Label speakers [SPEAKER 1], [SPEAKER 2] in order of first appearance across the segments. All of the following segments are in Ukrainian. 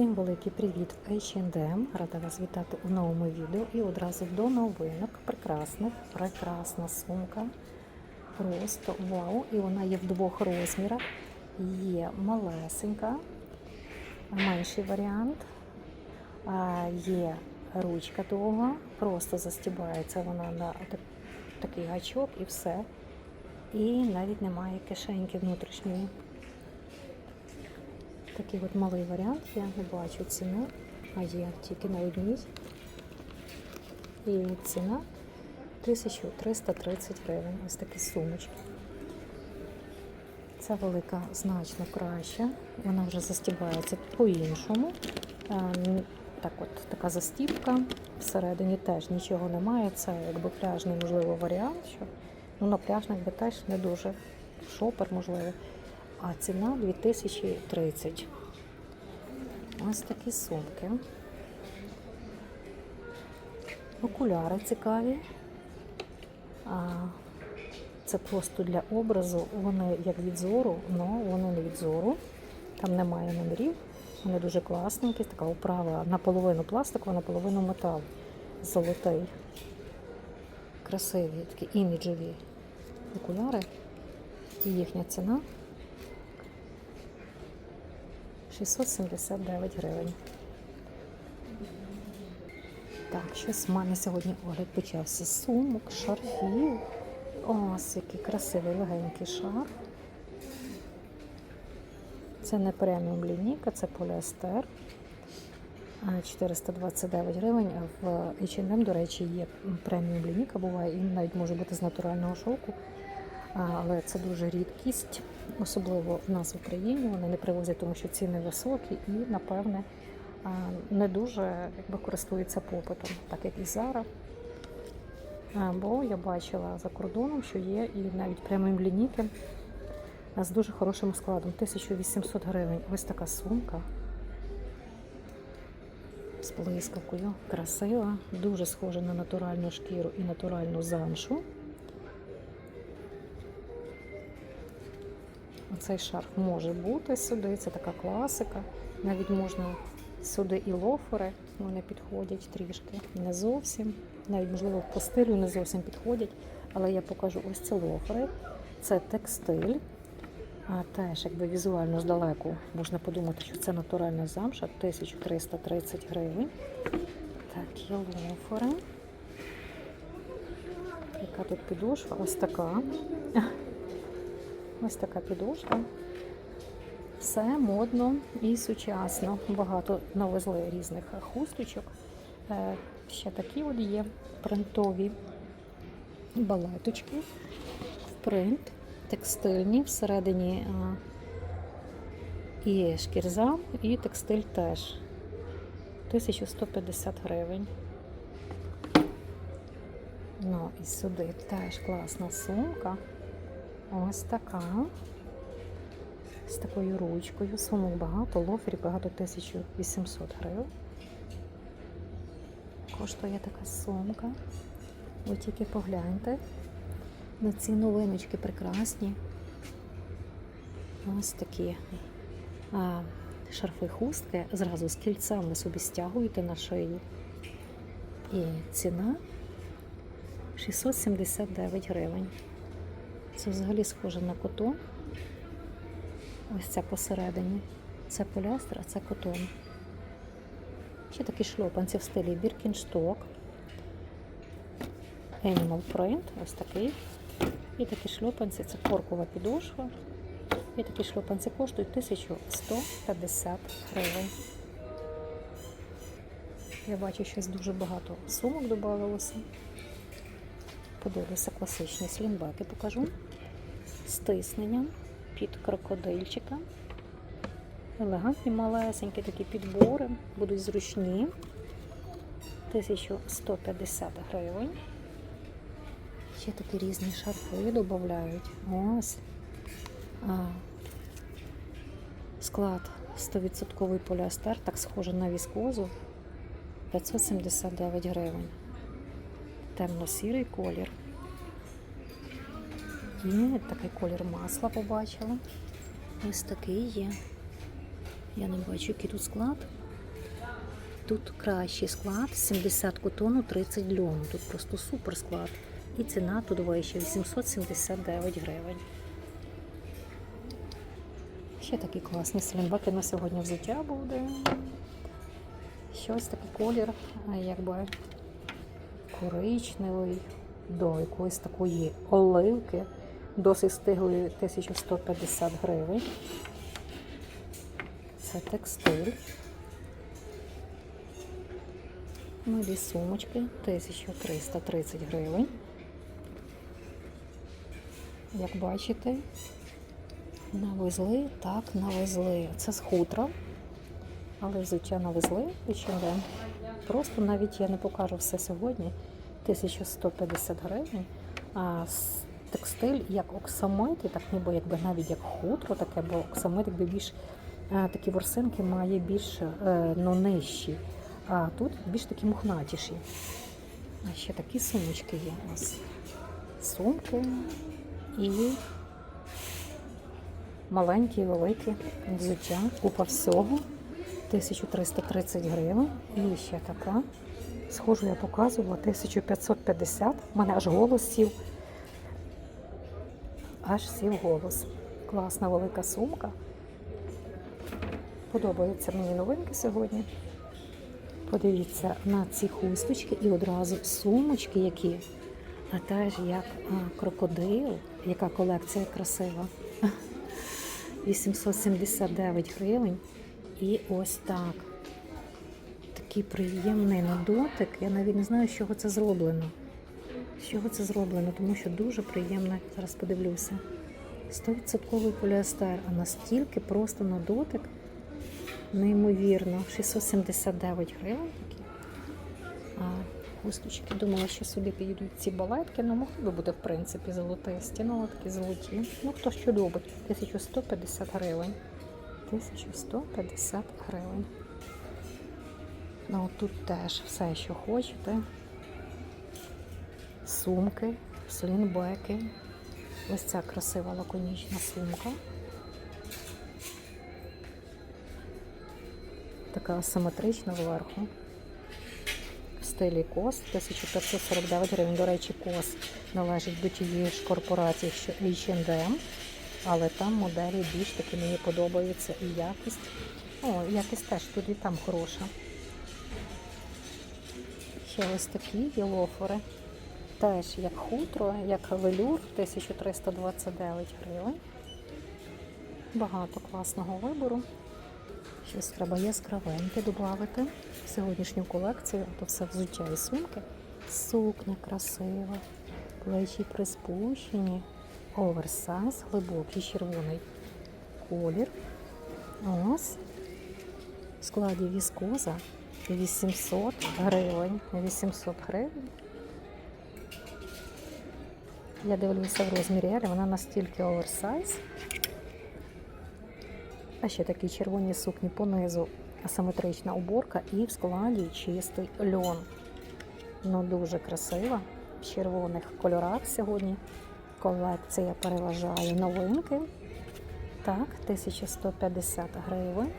[SPEAKER 1] Всім великий привіт H&M. Рада вас вітати у новому відео і одразу до новинок. Прекрасних, прекрасна сумка. Просто вау! І вона є в двох розмірах. Є малесенька, менший варіант. Є ручка довга, просто застібається вона на такий гачок і все. І навіть немає кишеньки внутрішньої. Такий от малий варіант, я не бачу ціну, а є тільки на одній. І ціна 1330 гривень. Ось такі сумочки. Ця велика значно краща. Вона вже застібається по-іншому. Е, Так от, така застібка. Всередині теж нічого немає. Це якби пляжний, можливо, варіант. Що, ну, на пляжних би теж не дуже шопер, можливо. А ціна 2030. Ось такі сумки. Окуляри цікаві. Це просто для образу. Вони як від зору, але вони не від зору. Там немає номерів. Вони дуже класненькі. Така оправа наполовину пластикова, наполовину метал. Золотий. Красиві, такі іміджеві окуляри. І їхня ціна 679 гривень. Так, щось в мене сьогодні огляд почався сумок, шарфів. Ось який красивий легенький шарф. Це не преміум лінійка, це поліестер. 429 гривень. В H&M, до речі, є преміум лінійка, буває, і навіть може бути з натурального шовку. Але це дуже рідкість, особливо в нас в Україні. Вони не привозять, тому що ціни високі і, напевне, не дуже якби, користуються попитом, так як і зараз. Бо я бачила за кордоном, що є і навіть преміум лінійки з дуже хорошим складом 1800 гривень. Ось така сумка з блискавкою, красива, дуже схожа на натуральну шкіру і натуральну замшу. Оцей шарф може бути сюди, це така класика. Навіть можна сюди і лофери, вони підходять трішки. Не зовсім, навіть, можливо, по стилю не зовсім підходять. Але я покажу ось це лофери. Це текстиль. Теж, якби візуально здалеку можна подумати, що це натуральна замша, 1330 гривень. Такі лофери. Яка тут підошва? Ось така. Ось така підошва. Все модно і сучасно. Багато навезли різних хусточок. Е, Ще такі от є принтові балеточки принт, текстильні, всередині а, і шкірза, і текстиль теж. 1150 гривень. Ну і сюди теж класна сумка. Ось така. З такою ручкою. Сумок багато, лоферів багато 1800 гривень. Коштує така сумка. Ви тільки погляньте. На ці новиночки прекрасні. Ось такі а, шарфи хустки. Зразу з кільцем ви собі стягуєте на шию. І ціна 679 гривень. Це взагалі схоже на котон. Ось це посередині. Це полястер, а це котон. Ще такі шльопанці в стилі Біркіншток. Animal Print, ось такий. І такі шльопанці, це коркова підошва. І такі шльопанці коштують 1150 гривень. Я бачу, щось дуже багато сумок додавалося. Подивлюся класичні слінбеки покажу. З тисненням під крокодильчика. Елегантні, малесенькі такі підбори, будуть зручні. 1150 гривень. Ще такі різні шарфи додають. Ось. А, склад 100% поліестер, так схоже на віскозу. 579 гривень. Темно-сірий колір. Такий колір масла побачила. Ось такий є. Я не бачу, який тут склад. тут кращий склад 70 котону, 30 льону. Тут просто супер склад. І ціна тут вища 879 гривень. Ще такі класні слінбаки на сьогодні взуття буде. Щось такий колір, якби коричневий, до якоїсь такої оливки, досить стиглої 1150 гривень. Це текстиль. Нові сумочки 1330 гривень. Як бачите, навезли, так, навезли. Це з хутра, але взуття навезли і чим день. Просто навіть я не покажу все сьогодні. 1150 гривень. А текстиль як оксамит, так ніби якби навіть як хутро таке, бо оксамит якби більш е, такі ворсинки має більш е, ну, нижчі. А тут більш такі мухнатіші. А ще такі сумочки є у нас. Сумки і маленькі, великі взуття, купа всього. 1330 гривень. І ще така. Схожу я показувала 1550. У мене аж голос сів. Аж сів голос. Класна велика сумка. Подобаються мені новинки сьогодні. Подивіться на ці хусточки і одразу сумочки, які, а теж як а, крокодил, яка колекція красива. 879 гривень. І ось так. Такий приємний на дотик. Я навіть не знаю, з чого це зроблено. З чого це зроблено, тому що дуже приємне. Зараз подивлюся. 100% поліестер, а настільки просто на дотик. Неймовірно. 679 гривень. А хусточки думала, що собі підійдуть ці балетки, ну могли би бути, в принципі, золотисті, ну такі золоті. Ну, хто що любить. 1150 гривень. 1150 гривень. Ну, тут теж все, що хочете. Сумки, слінбеки. Ось ця красива лаконічна сумка. Така асиметрична зверху. В стилі кос 1549 гривень. До речі, кос належить до тієї ж корпорації, що H&M, але там моделі більш таки мені подобаються і якість. О, якість теж тут і там хороша. Ще ось такі є лофери. Теж як хутро, як велюр 1329 гривень. Багато класного вибору. Щось треба яскравеньке додати в сьогоднішню колекцію, а то все взуття і сумки. Сукня красива, плечі приспущені, оверсайз, глибокий червоний колір. Ось в складі віскоза 800 гривень. 800 гривень. Я дивлюся в розмірі L, вона настільки оверсайз. А ще такі червоні сукні понизу, асиметрична уборка і в складі чистий льон. Ну, дуже красива. В червоних кольорах сьогодні. Колекція переважає новинки. Так, 1150 гривень.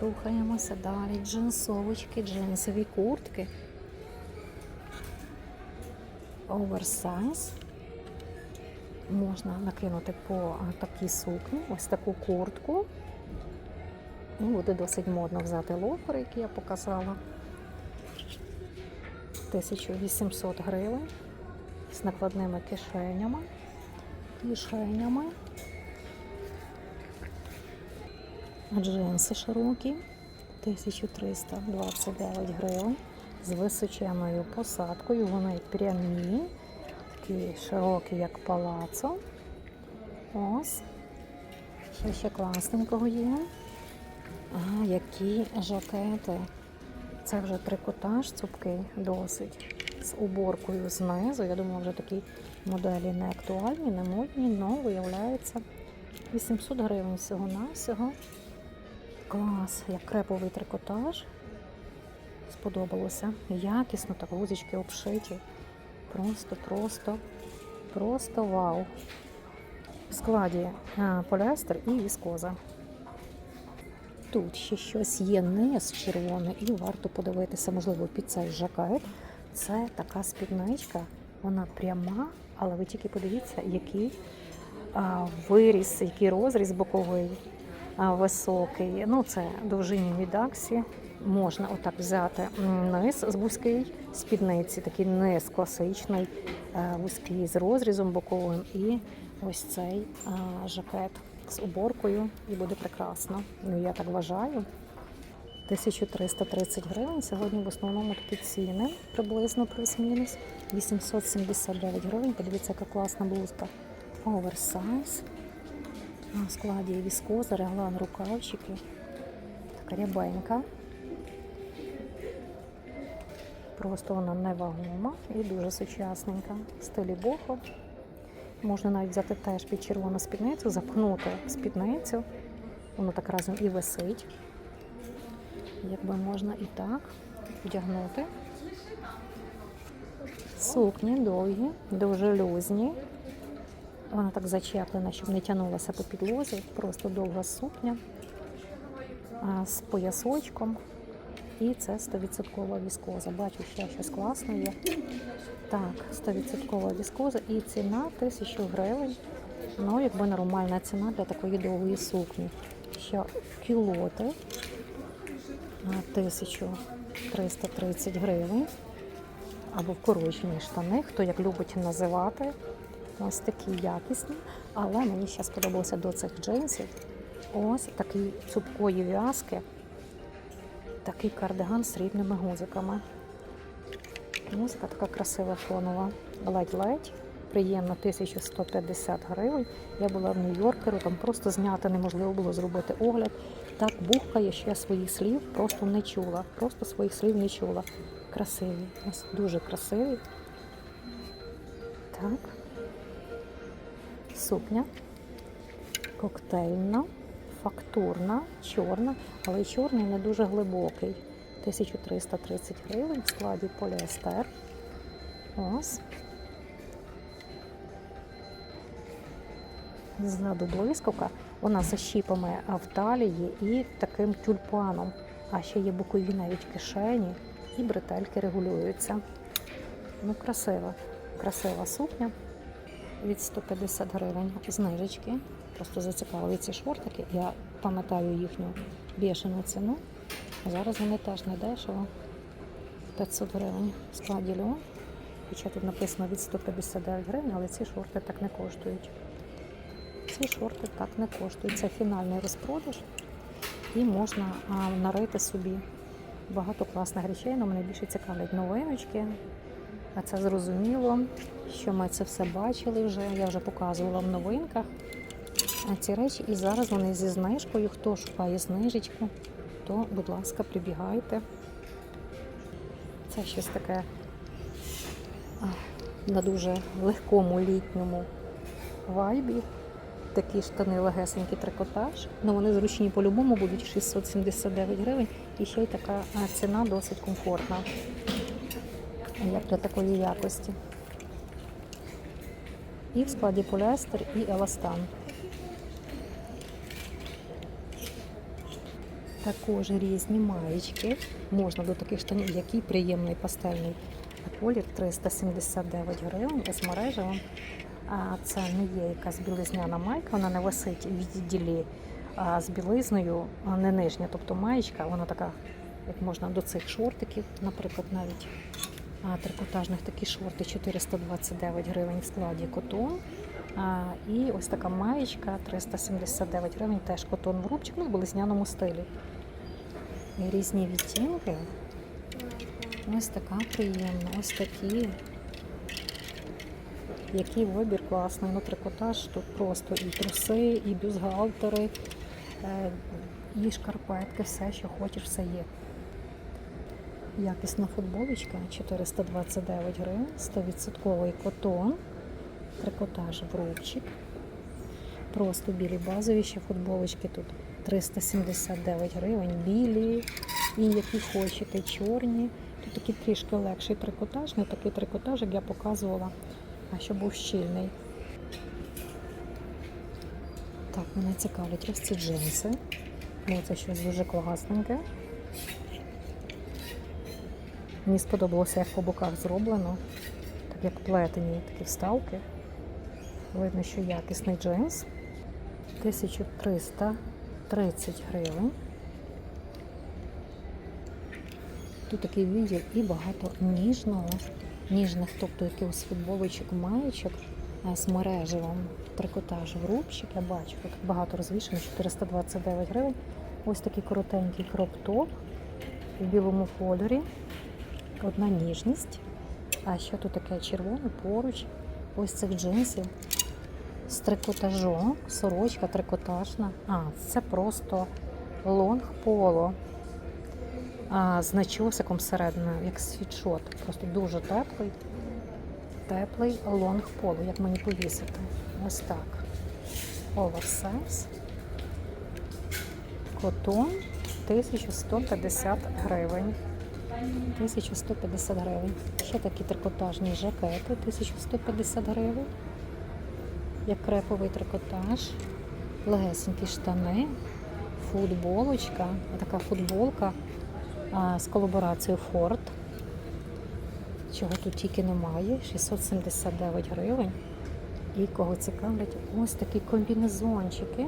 [SPEAKER 1] Рухаємося далі. Джинсовочки, джинсові куртки. Оверсайз. Можна накинути по такій сукні, ось таку куртку. І буде досить модно взяти лофер, який я показала. 1800 гривень з накладними кишенями. Кишенями. Джинси широкі 1329 гривень з височеною посадкою. Вони прямі, такі широкі, як палацо. Ось. Що ще класненького є. А, які жакети. Це вже трикотаж цупкий досить. З уборкою знизу. Я думала, вже такі моделі не актуальні, не модні, але виявляється 800 гривень всього-навсього. Клас, як креповий трикотаж. Сподобалося. Якісно, так гузички обшиті. Просто, просто, просто вау. В складі а, поліестер і віскоза. тут ще щось є низ червоне, і варто подивитися, можливо, під цей жакет. Це така спідничка, вона пряма, але ви тільки подивіться, який а, виріс, який розріз боковий а, високий. Ну, це довжині мідаксі. Можна отак взяти низ з вузький спідниці, такий низ класичний, е, вузький з розрізом боковим, і ось цей жакет з уборкою, і буде прекрасно. Ну, я так вважаю. 1330 гривень. Сьогодні в основному такі ціни, приблизно плюс-мінус. 879 гривень. Подивіться, яка класна блузка. Оверсайз. А, В складі віскоза, реглан, рукавчики. Така рябенька. Просто вона невагома і дуже сучасненька. В стилі бохо. Можна навіть взяти теж під червону спідницю, запхнути спідницю. Воно так разом і висить. Якби можна і так вдягнути. Сукні довгі, дуже люзні. Вона так зачеплена, щоб не тягнулася по підлозі. Просто довга сукня з поясочком. І це 100% віскоза. Бачу, ще щось класне є. Так, 100% віскоза і ціна 1000 гривень. Ну, якби нормальна ціна для такої довгої сукні. Ще кілоти на 1330 гривень. Або вкорочені штани, хто як любить називати. Ось такі якісні. Але мені ще сподобалося до цих джинсів. Ось такий цупкої в'язки. Такий кардиган з срібними гузиками. Музика така красива фонова. Ледь-ледь. Приємно 1150 гривень. Я була в Нью-Йоркеру, там просто зняти неможливо було зробити огляд. Так бухкає, що я своїх слів просто не чула. Просто своїх слів не чула. Красиві. Дуже красиві. Так. Сукня. Коктейльна, фактурна, чорна, але чорний не дуже глибокий. 1330 гривень в складі поліестер. Ось. Ззаду блискавка, вона за щіпами в талії і таким тюльпаном. А ще є бокові навіть кишені, і бретельки регулюються. Ну, красива, красива сукня від 150 гривень знижечки. Просто зацікавили ці шортики. Я пам'ятаю їхню бішену ціну. Зараз вони теж не дешево. 500 гривень складі льон. Хоча тут написано від 159 гривень, але ці шорти так не коштують. Ці шорти так не коштують. Це фінальний розпродаж. І можна а, нарити собі багато класних речей. але мене більше цікавлять новиночки. А це зрозуміло, що ми це все бачили вже. Я вже показувала в новинках ці речі. І зараз вони зі знижкою. Хто шукає знижечку, то, будь ласка, прибігайте. Це щось таке на дуже легкому літньому вайбі. Такі штани легесенький трикотаж. Ну вони зручні по-любому будуть 679 гривень. І ще й така ціна досить комфортна. Як для такої якості. І в складі поліестер і еластан. Також різні маєчки. Можна до таких штанів, який приємний пастельний колір 379 гривень з мережевим. А це не є якась білизняна майка, вона не висить в відділі а з білизною, а не нижня, тобто маєчка, вона така, як можна до цих шортиків, наприклад, навіть а, трикотажних такі шорти 429 гривень в складі котон. А, і ось така маєчка 379 гривень, теж котон в рубчик, ну, в білизняному стилі. Різні відтінки. Ось така приємна, ось такі. Який вибір класний. Ну, трикотаж тут просто і труси, і бюстгальтери, е, і шкарпетки, все, що хочеш, все є. Якісна футболочка 429 гривень, 100% котон, трикотаж в рубчик. Просто білі базові ще футболочки тут 379 гривень, білі і які хочете, чорні. Тут такий трішки легший трикотаж, не такий трикотаж, як я показувала, а що був щільний. Так, мене цікавлять ось ці джинси. Ну, це щось дуже класненьке. Мені сподобалося, як по боках зроблено. Так як плетені такі вставки. Видно, що якісний джинс. 1330 гривень. Тут такий відділ і багато ніжного, ніжних, тобто якихось футболочок, маєчок з мережевим трикотаж рубчик. Я бачу, тут багато розвішено, 429 гривень. Ось такий коротенький кроп-топ в білому кольорі. Одна ніжність. А що тут таке червоне поруч? Ось цих джинсів з трикотажом. Сорочка трикотажна. А, це просто лонг поло. З начосиком всередину, як світшот. Просто дуже теплий. Теплий лонг поло, як мені повісити. Ось так. Оверсайз. Котон 1150 гривень. 1150 гривень. Ще такі трикотажні жакети 1150 гривень. Як креповий трикотаж. Легесенькі штани, футболочка. Така футболка з колаборацією Ford. Чого тут тільки немає. 679 гривень. І кого цікавлять, ось такі комбінезончики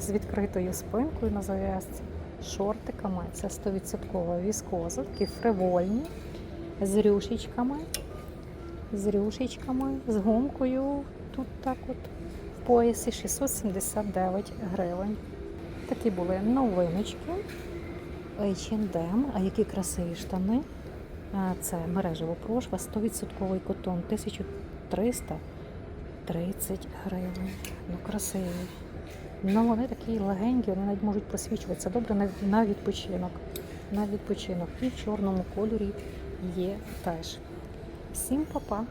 [SPEAKER 1] з відкритою спинкою на зав'язці, шортиками. Це 100% віскоза, такі фривольні, з рюшечками, з рюшечками, з гумкою. Тут так от в поясі 679 гривень. Такі були новиночки. H&M, а які красиві штани. Це мережева прошва, 100% котон, 1330 гривень. Ну, красиві. Ну, вони такі легенькі, вони навіть можуть просвічуватися добре на, відпочинок. На відпочинок. І в чорному кольорі є теж. Всім па-па!